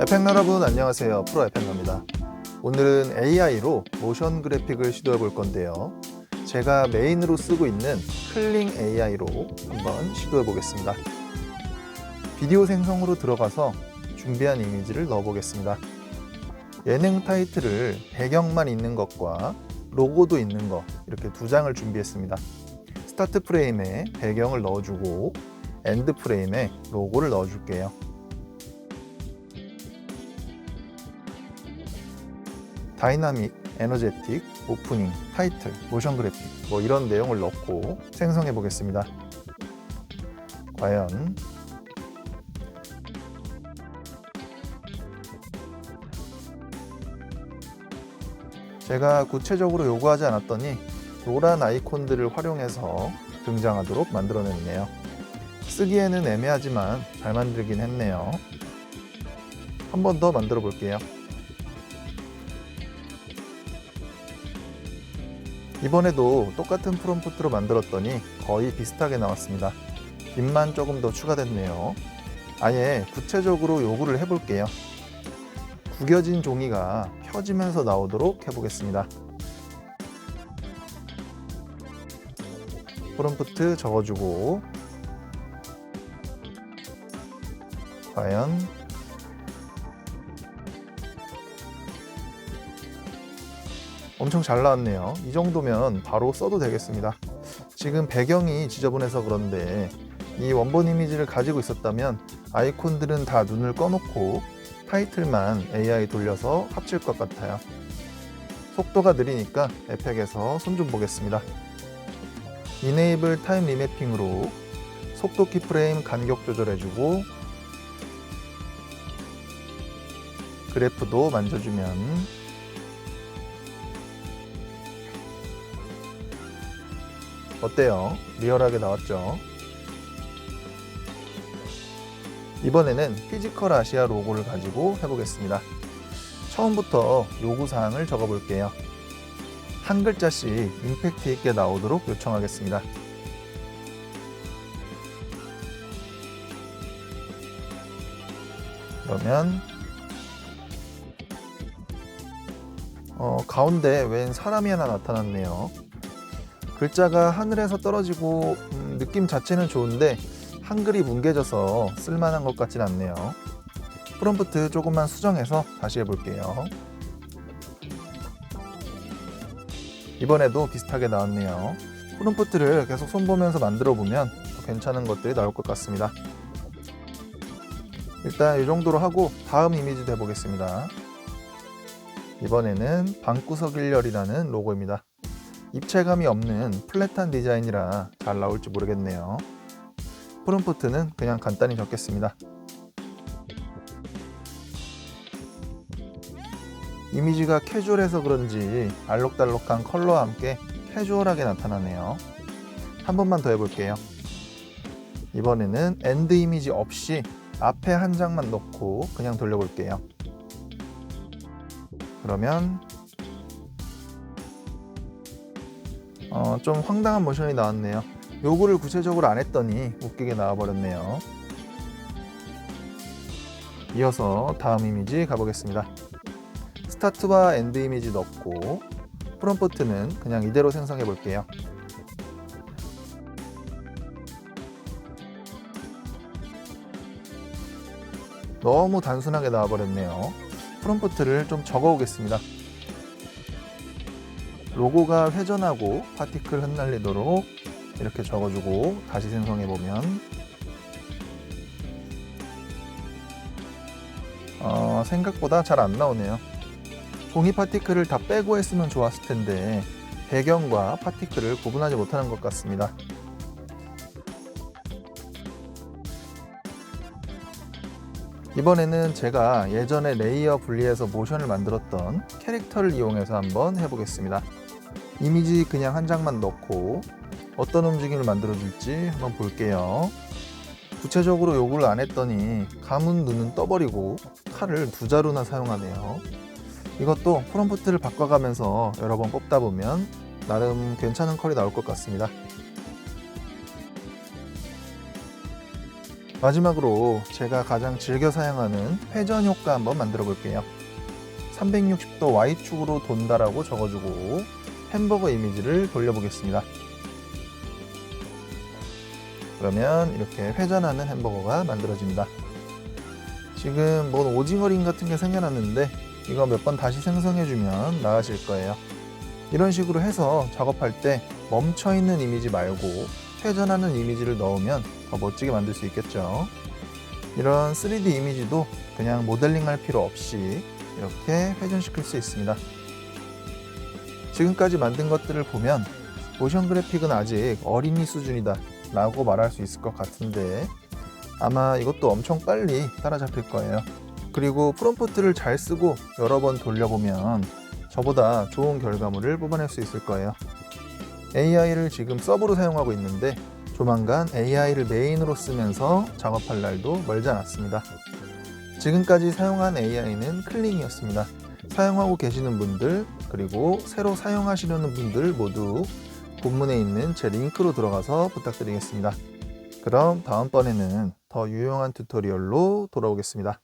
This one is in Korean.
에펙 여러분 안녕하세요. 프로 에펙입니다. 오늘은 AI로 모션 그래픽을 시도해 볼 건데요. 제가 메인으로 쓰고 있는 클링 AI로 한번 시도해 보겠습니다. 비디오 생성으로 들어가서 준비한 이미지를 넣어 보겠습니다. 예능 타이틀을 배경만 있는 것과 로고도 있는 것 이렇게 두 장을 준비했습니다. 스타트 프레임에 배경을 넣어주고 엔드 프레임에 로고를 넣어줄게요 다이나믹, 에너제틱, 오프닝, 타이틀, 모션 그래픽 뭐 이런 내용을 넣고 생성해 보겠습니다. 과연 제가 구체적으로 요구하지 않았더니 노란 아이콘들을 활용해서 등장하도록 만들어냈네요. 쓰기에는 애매하지만 잘 만들긴 했네요. 한 번 더 만들어 볼게요. 이번에도 똑같은 프롬프트로 만들었더니 거의 비슷하게 나왔습니다. 빛만 조금 더 추가됐네요. 아예 구체적으로 요구를 해볼게요. 구겨진 종이가 펴지면서 나오도록 해보겠습니다. 프롬프트 적어주고 과연 엄청 잘 나왔네요. 이 정도면 바로 써도 되겠습니다. 지금 배경이 지저분해서 그런데 이 원본 이미지를 가지고 있었다면 아이콘들은 다 눈을 꺼놓고 타이틀만 AI 돌려서 합칠 것 같아요. 속도가 느리니까 에펙에서 손 좀 보겠습니다. 이네이블 타임 리매핑으로 속도 키프레임 간격 조절해주고 그래프도 만져주면 어때요? 리얼하게 나왔죠? 이번에는 피지컬 아시아 로고를 가지고 해보겠습니다. 처음부터 요구사항을 적어볼게요. 한 글자씩 임팩트 있게 나오도록 요청하겠습니다. 그러면 어, 가운데 웬 사람이 하나 나타났네요. 글자가 하늘에서 떨어지고 음, 느낌 자체는 좋은데 한글이 뭉개져서 쓸만한 것 같진 않네요. 프롬프트 조금만 수정해서 다시 해볼게요. 이번에도 비슷하게 나왔네요. 프롬프트를 계속 손보면서 만들어 보면 괜찮은 것들이 나올 것 같습니다. 일단 이 정도로 하고 다음 이미지도 해보겠습니다. 이번에는 방구석 일렬이라는 로고입니다. 입체감이 없는 플랫한 디자인이라 잘 나올지 모르겠네요. 프롬프트는 그냥 간단히 적겠습니다. 이미지가 캐주얼해서 그런지 알록달록한 컬러와 함께 캐주얼하게 나타나네요. 한 번만 더 해볼게요. 이번에는 엔드 이미지 없이 앞에 한 장만 넣고 그냥 돌려볼게요. 그러면 어, 좀 황당한 모션이 나왔네요. 요구를 구체적으로 안 했더니 웃기게 나와버렸네요. 이어서 다음 이미지 가보겠습니다. 스타트와 엔드 이미지 넣고 프롬프트는 그냥 이대로 생성해 볼게요. 너무 단순하게 나와버렸네요. 프롬프트를 좀 적어 오겠습니다. 로고가 회전하고 파티클 흩날리도록 이렇게 적어주고 다시 생성해 보면 어, 생각보다 잘 안 나오네요. 종이 파티클을 다 빼고 했으면 좋았을 텐데 배경과 파티클을 구분하지 못하는 것 같습니다. 이번에는 제가 예전에 레이어 분리해서 모션을 만들었던 캐릭터를 이용해서 한번 해보겠습니다. 이미지 그냥 한 장만 넣고 어떤 움직임을 만들어 줄지 한번 볼게요. 구체적으로 요구를 안 했더니 감은 눈은 떠버리고 칼을 두 자루나 사용하네요. 이것도 프롬프트를 바꿔가면서 여러 번 뽑다 보면 나름 괜찮은 컬이 나올 것 같습니다. 마지막으로 제가 가장 즐겨 사용하는 회전 효과 한번 만들어 볼게요. 360도 Y축으로 돈다라고 적어주고 햄버거 이미지를 돌려보겠습니다. 그러면 이렇게 회전하는 햄버거가 만들어집니다. 지금 뭔 오징어링 같은 게 생겨났는데 이거 몇 번 다시 생성해주면 나아질 거예요. 이런 식으로 해서 작업할 때 멈춰있는 이미지 말고 회전하는 이미지를 넣으면 더 멋지게 만들 수 있겠죠. 이런 3D 이미지도 그냥 모델링 할 필요 없이 이렇게 회전시킬 수 있습니다. 지금까지 만든 것들을 보면 모션 그래픽은 아직 어린이 수준이다 라고 말할 수 있을 것 같은데 아마 이것도 엄청 빨리 따라잡힐 거예요. 그리고 프롬프트를 잘 쓰고 여러 번 돌려보면 저보다 좋은 결과물을 뽑아낼 수 있을 거예요. AI를 지금 서브로 사용하고 있는데 조만간 AI를 메인으로 쓰면서 작업할 날도 멀지 않았습니다. 지금까지 사용한 AI는 클링이었습니다. 사용하고 계시는 분들 그리고 새로 사용하시려는 분들 모두 본문에 있는 제 링크로 들어가서 부탁드리겠습니다. 그럼 다음번에는 더 유용한 튜토리얼로 돌아오겠습니다.